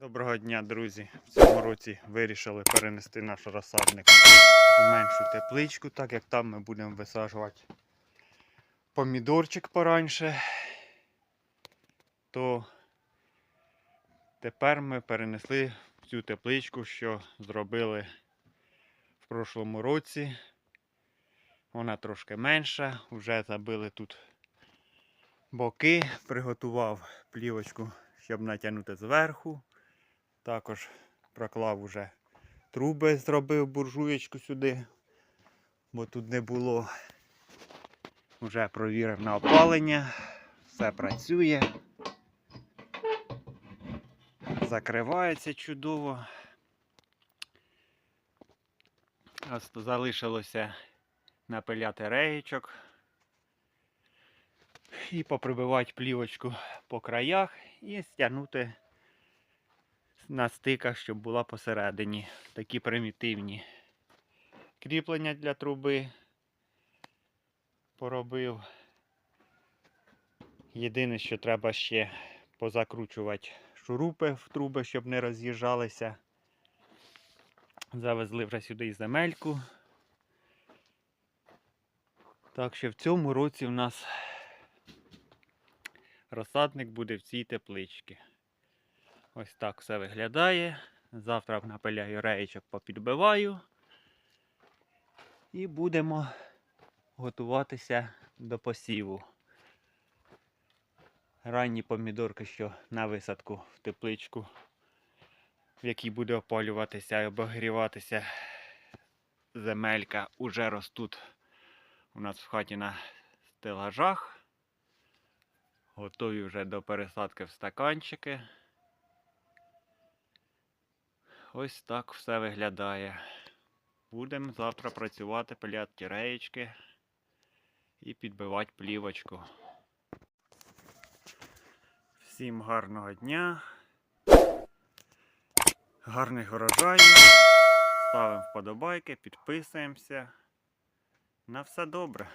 Доброго дня, друзі! В цьому році вирішили перенести наш розсадник у меншу тепличку, так як там ми будемо висаджувати помідорчик пораньше. То тепер ми перенесли в цю тепличку, що зробили в прошлому році. Вона трошки менша, вже забили тут боки, приготував плівочку, щоб натягнути зверху. Також проклав уже труби, зробив буржуєчку сюди, бо тут не було. Вже провірив на опалення, все працює. Закривається чудово. Ось залишилося напиляти реєчок і поприбивати плівочку по краях і стягнути на стиках, щоб була посередині. Такі примітивні кріплення для труби поробив. Єдине, що треба ще позакручувати шурупи в труби, щоб не роз'їжджалися. Завезли вже сюди і земельку. Так що в цьому році в нас розсадник буде в цій тепличці. Ось так все виглядає. Завтра напиляю реєчок, попідбиваю. І будемо готуватися до посіву. Ранні помідорки, що на висадку в тепличку, в якій буде опалюватися і обогріватися земелька, уже ростуть у нас в хаті на стелажах. Готові вже до пересадки в стаканчики. Ось так все виглядає. Будемо завтра працювати, пиляти реєчки і підбивати плівочку. Всім гарного дня, гарних урожаїв. Ставимо вподобайки, підписуємося. На все добре.